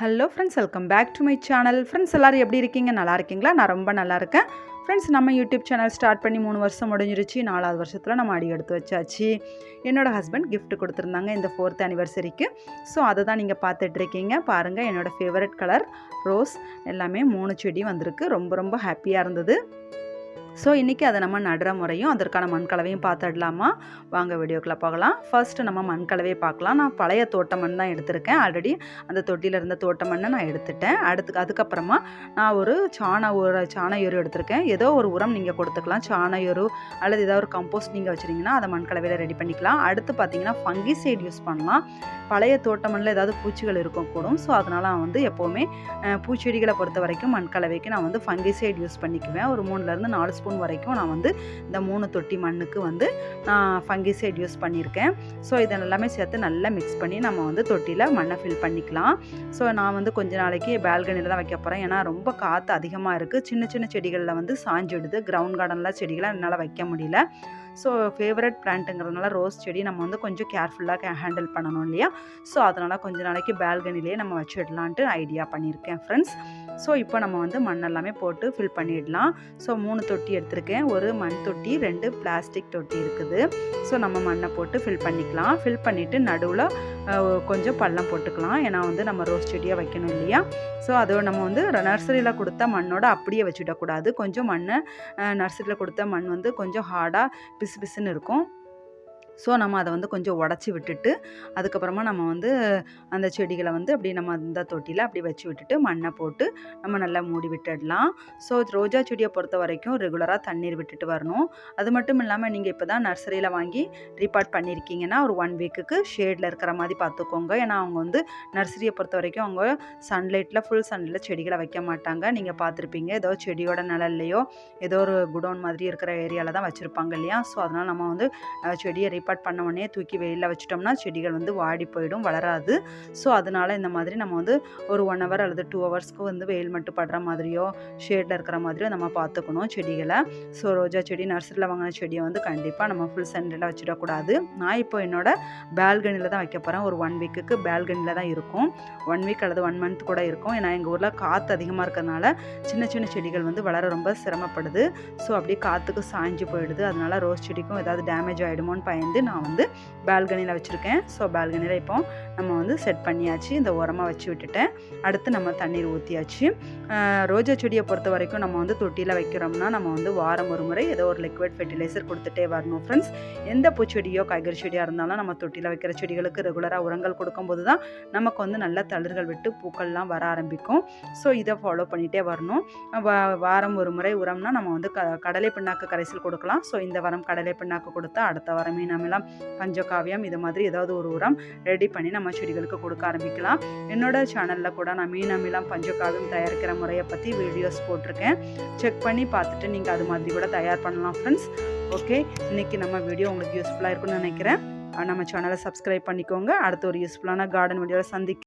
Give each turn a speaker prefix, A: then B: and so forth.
A: hello friends welcome back to my channel friends எல்லோரும் எப்படி இருக்கீங்க நல்லா இருக்கீங்களா நான் ரொம்ப நல்லா இருக்கேன் ஃப்ரெண்ட்ஸ் நம்ம யூடியூப் சேனல் ஸ்டார்ட் பண்ணி மூணு வருஷம் முடிஞ்சிருச்சு நாலாவது வருஷத்தில் நம்ம அடி எடுத்து வச்சாச்சு என்னோடய ஹஸ்பண்ட் கிஃப்ட் கொடுத்துருந்தாங்க இந்த ஃபோர்த் அனிவர்சரிக்கு ஸோ அதை தான் நீங்கள் பார்த்துட்ருக்கீங்க பாருங்கள் என்னோடய ஃபேவரட் கலர் ரோஸ் எல்லாமே மூணு செடி வந்திருக்கு ரொம்ப ரொம்ப ஹாப்பியாக இருந்தது ஸோ இன்றைக்கி அதை நம்ம நடுற முறையும் அதற்கான மண்கலவையும் பார்த்துடலாமா வாங்க வீடியோக்குள்ளே போகலாம் ஃபர்ஸ்ட்டு நம்ம மண் கலவையை பார்க்கலாம் நான் பழைய தோட்ட மண் தான் எடுத்திருக்கேன் ஆல்ரெடி அந்த தொட்டியில் இருந்த தோட்ட மண்ணை நான் எடுத்துட்டேன் அடுத்து அதுக்கப்புறமா நான் ஒரு சாண ஒரு சாண எரு எடுத்திருக்கேன் ஏதோ ஒரு உரம் நீங்கள் கொடுத்துக்கலாம் சாண எரு அல்லது ஏதாவது ஒரு கம்போஸ்ட் நீங்கள் வச்சுருங்கன்னா அதை மண்கலவையில் ரெடி பண்ணிக்கலாம் அடுத்து பார்த்தீங்கன்னா ஃபங்கிசைட் யூஸ் பண்ணலாம் பழைய தோட்ட மண்ணில் ஏதாவது பூச்சிகள் இருக்கும் கூடும் ஸோ அதனால் நான் வந்து எப்போவுமே பூச்செடிகளை பொறுத்த வரைக்கும் மண் கலவைக்கு நான் வந்து ஃபங்கி சைடு யூஸ் பண்ணிக்குவேன் ஒரு மூணுலேருந்து நாலு ஸ்பூன் வரைக்கும் நான் வந்து இந்த மூணு தொட்டி மண்ணுக்கு வந்து நான் ஃபங்கிசைட் யூஸ் பண்ணியிருக்கேன் ஸோ இதை எல்லாமே சேர்த்து நல்லா மிக்ஸ் பண்ணி நம்ம வந்து தொட்டியில் மண்ணை ஃபில் பண்ணிக்கலாம் ஸோ நான் வந்து கொஞ்ச நாளைக்கு பால்கனியில் தான் வைக்க போகிறேன் ஏன்னா ரொம்ப காற்று அதிகமாக இருக்குது சின்ன சின்ன செடிகளில் வந்து சாஞ்சிடுது கிரவுண்ட் கார்டனில் செடிகளை என்னால் வைக்க முடியல ஸோ ஃபேவரட் பிளான்ட்டுங்கிறதுனால ரோஸ் செடி நம்ம வந்து கொஞ்சம் கேர்ஃபுல்லாக ஹேண்டில் பண்ணணும் இல்லையா ஸோ அதனால் கொஞ்சம் நாளைக்கு பால்கனிலேயே நம்ம வச்சுடலான்ட்டு ஐடியா பண்ணியிருக்கேன் ஃப்ரெண்ட்ஸ் ஸோ இப்போ நம்ம வந்து மண்ணெல்லாமே போட்டு ஃபில் பண்ணிடலாம் ஸோ மூணு தொட்டி எடுத்திருக்கேன் ஒரு மண் தொட்டி ரெண்டு பிளாஸ்டிக் தொட்டி இருக்குது ஸோ நம்ம மண்ணை போட்டு ஃபில் பண்ணிக்கலாம் ஃபில் பண்ணிவிட்டு நடுவில் கொஞ்சம் பள்ளம் போட்டுக்கலாம் ஏன்னா வந்து நம்ம ரோஸ் செடியாக வைக்கணும் இல்லையா ஸோ அதை நம்ம வந்து நர்சரியில் கொடுத்த மண்ணோட அப்படியே வச்சுடக்கூடாது கொஞ்சம் மண்ணை நர்சரியில் கொடுத்த மண் வந்து கொஞ்சம் ஹார்டாக பிசு பிசுன்னு இருக்கும் ஸோ நம்ம அதை வந்து கொஞ்சம் உடச்சி விட்டுட்டு அதுக்கப்புறமா நம்ம வந்து அந்த செடிகளை வந்து அப்படி நம்ம அந்த தொட்டியில் அப்படி வச்சு விட்டுட்டு மண்ணை போட்டு நம்ம நல்லா மூடி விட்டுடலாம் ஸோ ரோஜா செடியை பொறுத்த வரைக்கும் ரெகுலராக தண்ணீர் விட்டுட்டு வரணும் அது மட்டும் இல்லாமல் நீங்கள் இப்போ தான் நர்சரியில் வாங்கி ரீபார்ட் பண்ணியிருக்கீங்கன்னா ஒரு ஒன் வீக்குக்கு ஷேடில் இருக்கிற மாதிரி பார்த்துக்கோங்க ஏன்னா அவங்க வந்து நர்சரியை பொறுத்த வரைக்கும் அவங்க சன்லைட்டில் ஃபுல் சன்லைட்டில் செடிகளை வைக்க மாட்டாங்க நீங்கள் பார்த்துருப்பீங்க ஏதோ செடியோட நிழல்லையோ ஏதோ ஒரு குடோன் மாதிரி இருக்கிற ஏரியாவில் தான் வச்சுருப்பாங்க இல்லையா ஸோ அதனால் நம்ம வந்து செடியை டிபார்ட் பண்ண உடனே தூக்கி வெயிலில் வச்சிட்டோம்னா செடிகள் வந்து வாடி போயிடும் வளராது ஸோ அதனால் இந்த மாதிரி நம்ம வந்து ஒரு ஒன் ஹவர் அல்லது டூ ஹவர்ஸ்க்கு வந்து வெயில் மட்டும் படுற மாதிரியோ ஷேடில் இருக்கிற மாதிரியோ நம்ம பார்த்துக்கணும் செடிகளை ஸோ ரோஜா செடி நர்சரியில் வாங்கின செடியை வந்து கண்டிப்பாக நம்ம ஃபுல் சென்டரில் வச்சிடக்கூடாது நான் இப்போ என்னோடய பேல்கனியில் தான் வைக்க போகிறேன் ஒரு ஒன் வீக்குக்கு பேல்கனியில் தான் இருக்கும் ஒன் வீக் அல்லது ஒன் மந்த் கூட இருக்கும் ஏன்னா எங்கள் ஊரில் காற்று அதிகமாக இருக்கிறதுனால சின்ன சின்ன செடிகள் வந்து வளர ரொம்ப சிரமப்படுது ஸோ அப்படியே காற்றுக்கு சாய்ஞ்சு போயிடுது அதனால் ரோஸ் செடிக்கும் ஏதாவது டேமேஜ் ஆகிடுமோன்னு பயந்து வந்து நான் வந்து பால்கனியில் வச்சுருக்கேன் ஸோ பால்கனியில் இப்போ நம்ம வந்து செட் பண்ணியாச்சு இந்த உரமாக வச்சு விட்டுட்டேன் அடுத்து நம்ம தண்ணீர் ஊற்றியாச்சு ரோஜா செடியை பொறுத்த வரைக்கும் நம்ம வந்து தொட்டியில் வைக்கிறோம்னா நம்ம வந்து வாரம் ஒரு முறை ஏதோ ஒரு லிக்விட் ஃபெர்டிலைசர் கொடுத்துட்டே வரணும் ஃப்ரெண்ட்ஸ் எந்த பூச்செடியோ காய்கறி செடியாக இருந்தாலும் நம்ம தொட்டியில் வைக்கிற செடிகளுக்கு ரெகுலராக உரங்கள் கொடுக்கும்போது தான் நமக்கு வந்து நல்ல தளிர்கள் விட்டு பூக்கள்லாம் வர ஆரம்பிக்கும் ஸோ இதை ஃபாலோ பண்ணிகிட்டே வரணும் வாரம் ஒரு முறை உரம்னா நம்ம வந்து க கடலை பிண்ணாக்கு கரைசல் கொடுக்கலாம் ஸோ இந்த வாரம் கடலை பிண்ணாக்கு கொடுத்தா அடுத்த வாரம் மீனாமெல்லாம் பஞ்சகாவியம் இது மாதிரி ஏதாவது ஒரு உரம் ரெடி பண்ணி நம்ம நம்ம செடிகளுக்கு கொடுக்க ஆரம்பிக்கலாம் என்னோட சேனலில் கூட நான் மீன் அமிலம் பஞ்சகாவியம் தயாரிக்கிற முறையை பற்றி வீடியோஸ் போட்டிருக்கேன் செக் பண்ணி பார்த்துட்டு நீங்கள் அது மாதிரி கூட தயார் பண்ணலாம் ஃப்ரெண்ட்ஸ் ஓகே இன்றைக்கி நம்ம வீடியோ உங்களுக்கு யூஸ்ஃபுல்லாக இருக்கும்னு நினைக்கிறேன் நம்ம சேனலை சப்ஸ்கிரைப் பண்ணிக்கோங்க அடுத்த ஒரு யூஸ்ஃபுல்லான கார்டன் வீடியோவில் சந்திக்க